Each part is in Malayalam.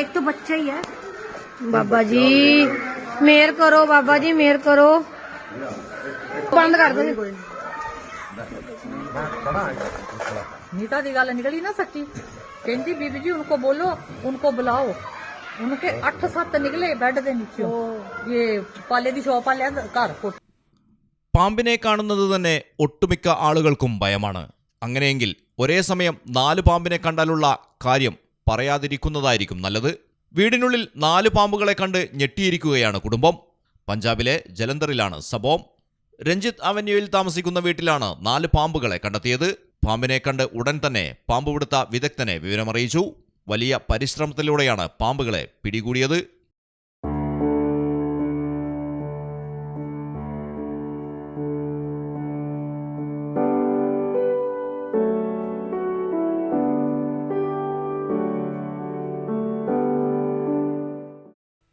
एक तो बच्चा ही है बाबा जी मेहर करो बाबा जी मेहर करो बंद कर दो जी। नीता दी गल निकली ना सच्ची कहती बीबी जी उनको बोलो उनको बुलाओ उनके अठ सत्त निकले बेड दे नीचे ये पाले दी शॉप वाले घर फुट പാമ്പിനെ കാണുന്നത് തന്നെ ഒട്ടുമിക്ക ആളുകൾക്കും ഭയമാണ് അങ്ങനെയെങ്കിൽ ഒരേ സമയം നാല് പാമ്പിനെ കണ്ടാലുള്ള കാര്യം പറയാതിരിക്കുന്നതായിരിക്കും നല്ലത്. വീടിനുള്ളിൽ നാല് പാമ്പുകളെ കണ്ട് ഞെട്ടിയിരിക്കുകയാണ് കുടുംബം. പഞ്ചാബിലെ ജലന്ധറിലാണ് സംഭവം. രഞ്ജിത്ത് അവന്യൂവിൽ താമസിക്കുന്ന വീട്ടിലാണ് നാല് പാമ്പുകളെ കണ്ടെത്തിയത്. പാമ്പിനെ കണ്ട് ഉടൻ തന്നെ പാമ്പുപിടുത്ത വിദഗ്ധനെ വിവരമറിയിച്ചു. വലിയ പരിശ്രമത്തിലൂടെയാണ് പാമ്പുകളെ പിടികൂടിയത്.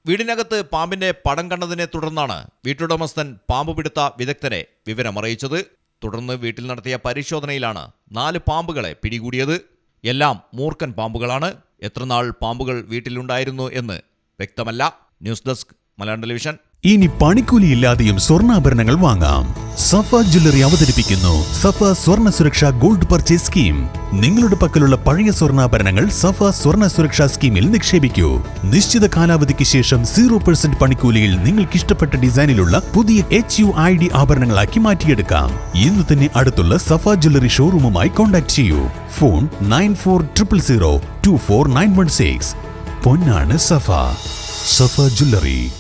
വീടിനകത്ത് പാമ്പിന്റെ പടം കണ്ടതിനെ തുടർന്നാണ് വീട്ടുടമസ്ഥൻ പാമ്പ് പിടുത്ത വിദഗ്ധരെ വിവരമറിയിച്ചത്. തുടർന്ന് വീട്ടിൽ നടത്തിയ പരിശോധനയിലാണ് നാല് പാമ്പുകളെ പിടികൂടിയത്. എല്ലാം മൂർഖൻ പാമ്പുകളാണ്. എത്രനാൾ പാമ്പുകൾ വീട്ടിലുണ്ടായിരുന്നു എന്ന് വ്യക്തമല്ല. News desk Malayalam television. ഇനി പണിക്കൂലിയില്ലാതെയും സ്വർണാഭരണങ്ങൾ വാങ്ങാം. സഫ ജ്വല്ലറി അവതരിപ്പിക്കുന്നു. സഫ സ്വർണ സുരക്ഷ ഗോൾഡ് പർച്ചേസ് സ്കീം. നിങ്ങളുടെ പക്കലുള്ള പഴയ സ്വർണാഭരണങ്ങൾ സഫ സ്വർണ സുരക്ഷാ സ്കീമിൽ നിക്ഷേപിക്കൂ. നിശ്ചിത കാലാവധിക്ക് ശേഷം സീറോ പെർസെന്റ് പണിക്കൂലിയിൽ നിങ്ങൾക്ക് ഇഷ്ടപ്പെട്ട ഡിസൈനിലുള്ള പുതിയ എച്ച് യു ഐ ഡി ആഭരണങ്ങളാക്കി മാറ്റിയെടുക്കാം. ഇന്ന് തന്നെ അടുത്തുള്ള സഫ ജ്വല്ലറി ഷോറൂമുമായി കോൺടാക്ട് ചെയ്യൂ. Phone nine four triple zero two four nine one six. പൊന്നാണ് Safa. Safa jewellery.